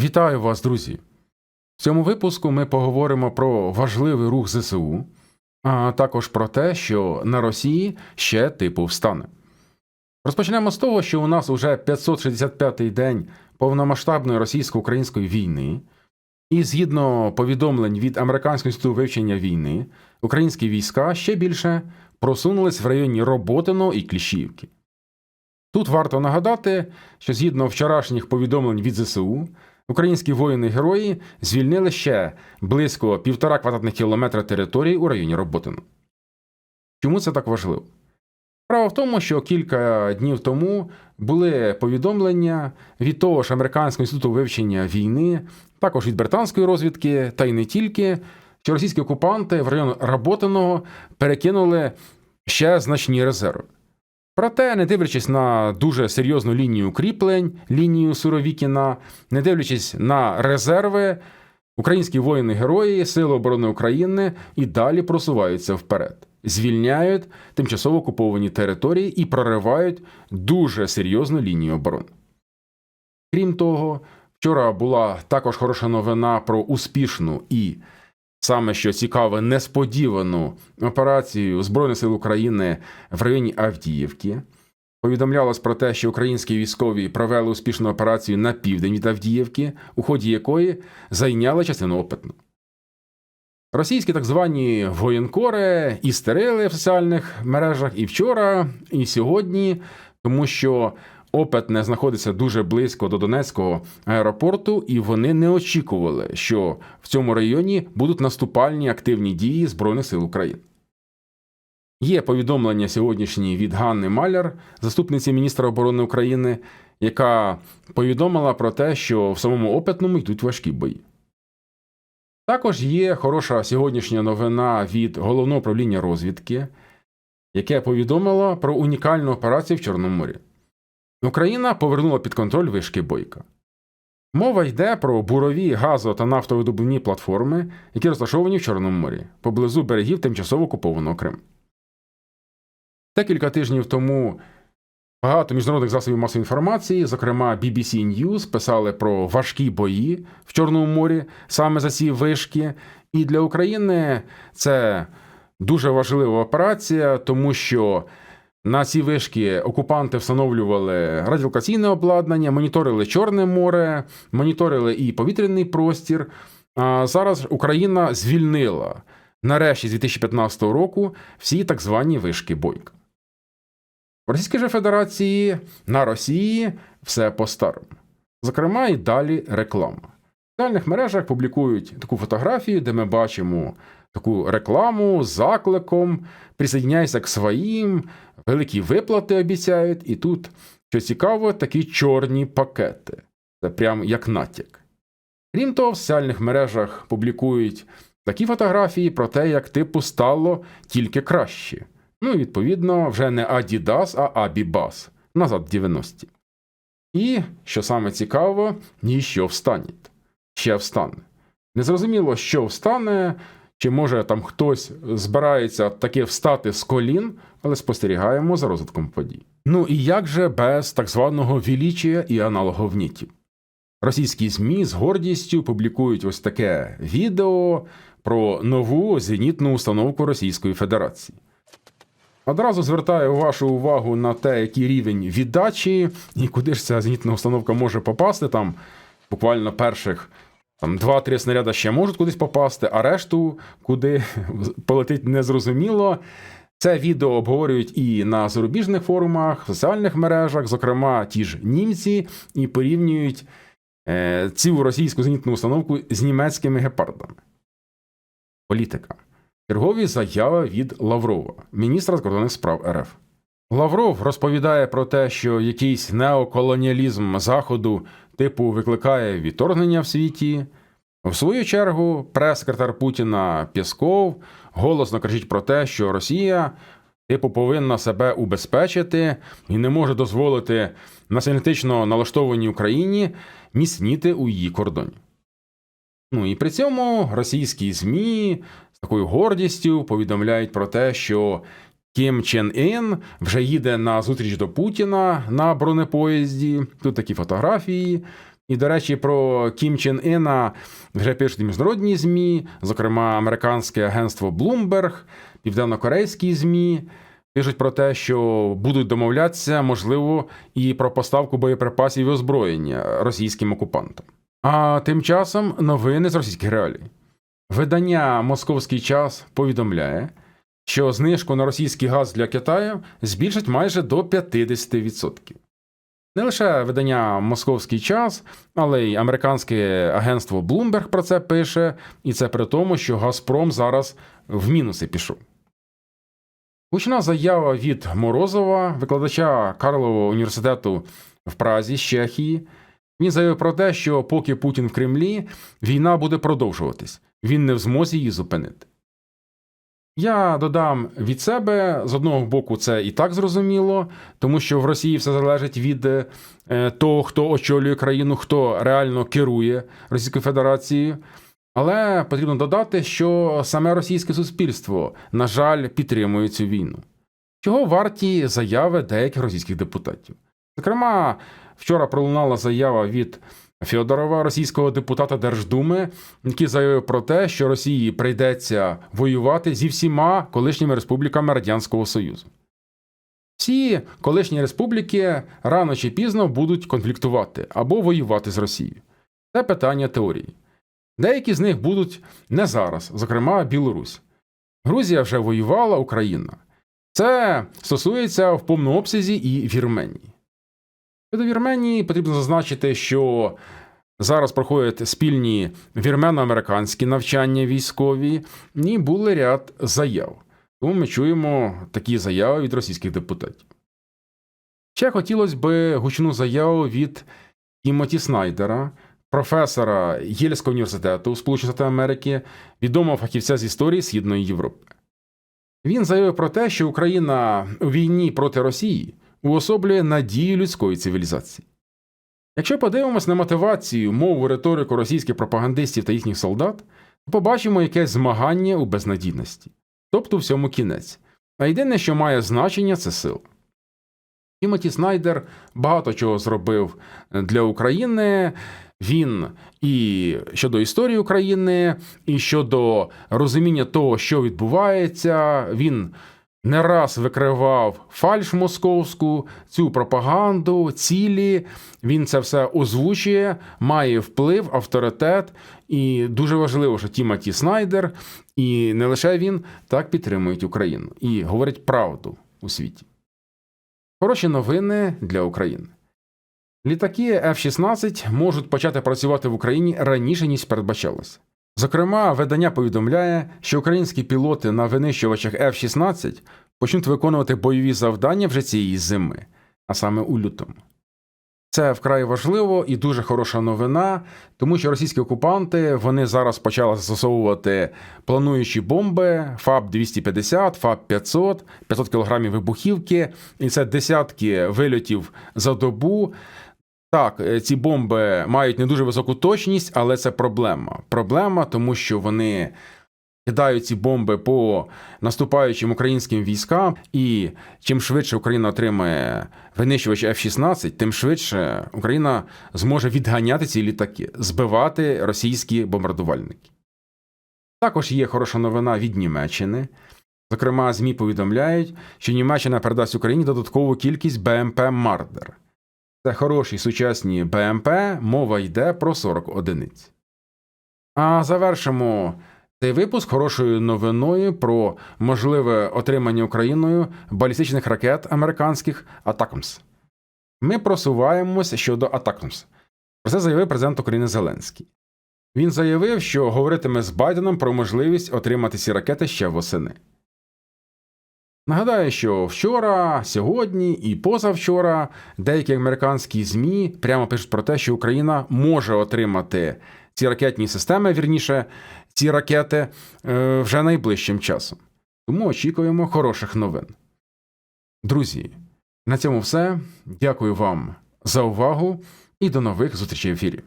Вітаю вас, друзі! В цьому випуску ми поговоримо про важливий рух ЗСУ, а також про те, що на Росії ще типу встане. Розпочнемо з того, що у нас уже 565-й день повномасштабної російсько-української війни, і згідно повідомлень від Американського інституту вивчення війни, українські війська ще більше просунулись в районі Роботино і Кліщівки. Тут варто нагадати, що згідно вчорашніх повідомлень від ЗСУ, українські воїни-герої звільнили ще близько півтора квадратних кілометра території у районі Роботино. Чому це так важливо? Справа в тому, що кілька днів тому були повідомлення від того ж Американського інституту вивчення війни, також від британської розвідки, та й не тільки, що російські окупанти в район Роботиного перекинули ще значні резерви. Проте, не дивлячись на дуже серйозну лінію укріплень, лінію Суровікіна, не дивлячись на резерви, українські воїни-герої Сили оборони України і далі просуваються вперед, звільняють тимчасово окуповані території і проривають дуже серйозну лінію оборони. Крім того, вчора була також хороша новина про успішну і саме що цікаве, несподівану операцію Збройних сил України в районі Авдіївки. Повідомлялось про те, що українські військові провели успішну операцію на південь від Авдіївки, у ході якої зайняли частину опитну. Російські так звані воєнкори істерили в соціальних мережах і вчора, і сьогодні, тому що Опитне знаходиться дуже близько до Донецького аеропорту, і вони не очікували, що в цьому районі будуть наступальні активні дії Збройних сил України. Є повідомлення сьогоднішні від Ганни Маляр, заступниці міністра оборони України, яка повідомила про те, що в самому опитному йдуть важкі бої. Також є хороша сьогоднішня новина від головного управління розвідки, яке повідомило про унікальну операцію в Чорному морі. Україна повернула під контроль вишки бойка. Мова йде про бурові газо та нафтовидобувні платформи, які розташовані в Чорному морі, поблизу берегів тимчасово окупованого Криму. Декілька тижнів тому багато міжнародних засобів масової інформації, зокрема BBC News, писали про важкі бої в Чорному морі саме за ці вишки. І для України це дуже важлива операція, тому що. На ці вишки окупанти встановлювали радіолокаційне обладнання, моніторили Чорне море, моніторили і повітряний простір. А зараз Україна звільнила нарешті з 2015 року всі так звані вишки Бойка. В Російській же Федерації на Росії все по-старому. Зокрема, і далі реклама. В соціальних мережах публікують таку фотографію, де ми бачимо таку рекламу з закликом, присоединяйся к своїм, великі виплати обіцяють, і тут, що цікаво, такі чорні пакети. Це прям як натяк. Крім того, в соціальних мережах публікують такі фотографії про те, як типу стало тільки краще. Ну, відповідно, вже не Adidas, а Abibas. Назад в 90-ті. І, що саме цікаво, ніщо встане. Ще встане. Незрозуміло, що встане, чи може там хтось збирається таки встати з колін, але спостерігаємо за розвитком подій. Ну і як же без так званого вілічія і аналоговнітів? Російські ЗМІ з гордістю публікують ось таке відео про нову зенітну установку Російської Федерації. Одразу звертаю вашу увагу на те, який рівень віддачі і куди ж ця зенітна установка може попасти. Там буквально перших там два-три снаряди ще можуть кудись попасти, а решту куди полетить незрозуміло. Це відео обговорюють і на зарубіжних форумах, в соціальних мережах, зокрема ті ж німці, і порівнюють е, цю російську зенітну установку з німецькими гепардами. Політика. Чергові заяви від Лаврова, міністра закордонних справ РФ. Лавров розповідає про те, що якийсь неоколоніалізм Заходу типу викликає відторгнення в світі. В свою чергу, прес-секретар Путіна Пєсков голосно кричить про те, що Росія типу повинна себе убезпечити і не може дозволити націоналістично налаштованій Україні міцніти у її кордоні. Ну і при цьому російські ЗМІ з такою гордістю повідомляють про те, що Кім Чен Ін вже їде на зустріч до Путіна на бронепоїзді. Тут такі фотографії. І, до речі, про Кім Чен Іна вже пишуть міжнародні ЗМІ, зокрема, американське агентство Bloomberg, південно-корейські ЗМІ. Пишуть про те, що будуть домовлятися, можливо, і про поставку боєприпасів і озброєння російським окупантам. А тим часом новини з російських реалій. Видання Московський час повідомляє, що знижку на російський газ для Китаю збільшать майже до 50%. Не лише видання Московський час, але й американське агентство Bloomberg про це пише, і це при тому, що Газпром зараз в мінуси пішов. Гучна заява від Морозова, викладача Карлового університету в Празі Чехії. Він заявив про те, що поки Путін в Кремлі, війна буде продовжуватись, він не в змозі її зупинити. Я додам від себе з одного боку, це і так зрозуміло, тому що в Росії все залежить від е, того, хто очолює країну, хто реально керує Російською Федерацією. Але потрібно додати, що саме російське суспільство, на жаль, підтримує цю війну. Чого варті заяви деяких російських депутатів? Зокрема, вчора пролунала заява від Федорова, російського депутата Держдуми, який заявив про те, що Росії прийдеться воювати зі всіма колишніми республіками Радянського Союзу. Всі колишні республіки рано чи пізно будуть конфліктувати або воювати з Росією. Це питання теорії. Деякі з них будуть не зараз, зокрема Білорусь. Грузія вже воювала, Україна. Це стосується в повному обсязі і Вірменії. Щодо Вірменії потрібно зазначити, що зараз проходять спільні вірмено-американські навчання військові, і були ряд заяв. Тому ми чуємо такі заяви від російських депутатів. Ще хотілося б гучну заяву від Тімоті Снайдера, професора Єльського університету Сполучених Штатів Америки, відомого фахівця з історії Східної Європи. Він заявив про те, що Україна у війні проти Росії уособлює надію людської цивілізації. Якщо подивимось на мотивацію, мову риторику російських пропагандистів та їхніх солдат, то побачимо якесь змагання у безнадійності, тобто всьому кінець. А єдине, що має значення, це сила. Тімоті Снайдер багато чого зробив для України. Він і щодо історії України, і щодо розуміння того, що відбувається, він не раз викривав фальш московську, цю пропаганду, цілі. Він це все озвучує, має вплив, авторитет. І дуже важливо, що Тімоті Снайдер, і не лише він так підтримують Україну і говорять правду у світі. Хороші новини для України. Літаки F-16 можуть почати працювати в Україні раніше, ніж передбачалося. Зокрема, видання повідомляє, що українські пілоти на винищувачах F-16 почнуть виконувати бойові завдання вже цієї зими, а саме у лютому. Це вкрай важливо і дуже хороша новина, тому що російські окупанти вони зараз почали застосовувати плануючі бомби ФАБ-250, ФАБ-500, 500 кг вибухівки, і це десятки вильотів за добу. Так, е, ці бомби мають не дуже високу точність, але це проблема. Проблема, тому що вони кидають ці бомби по наступаючим українським військам, і чим швидше Україна отримає винищувач F-16, тим швидше Україна зможе відганяти ці літаки, збивати російські бомбардувальники. Також є хороша новина від Німеччини. Зокрема, ЗМІ повідомляють, що Німеччина передасть Україні додаткову кількість БМП Мардер. Це хороші сучасні БМП, мова йде про 40 одиниць. А завершимо цей випуск хорошою новиною про можливе отримання Україною балістичних ракет американських Атакмс. Ми просуваємося щодо Атакмс. Про це заявив президент України Зеленський. Він заявив, що говоритиме з Байденом про можливість отримати ці ракети ще восени. Нагадаю, що вчора, сьогодні і позавчора деякі американські ЗМІ прямо пишуть про те, що Україна може отримати ці ракетні системи, вірніше, ці ракети е, вже найближчим часом. Тому очікуємо хороших новин. Друзі, на цьому все. Дякую вам за увагу і до нових зустрічей в ефірі.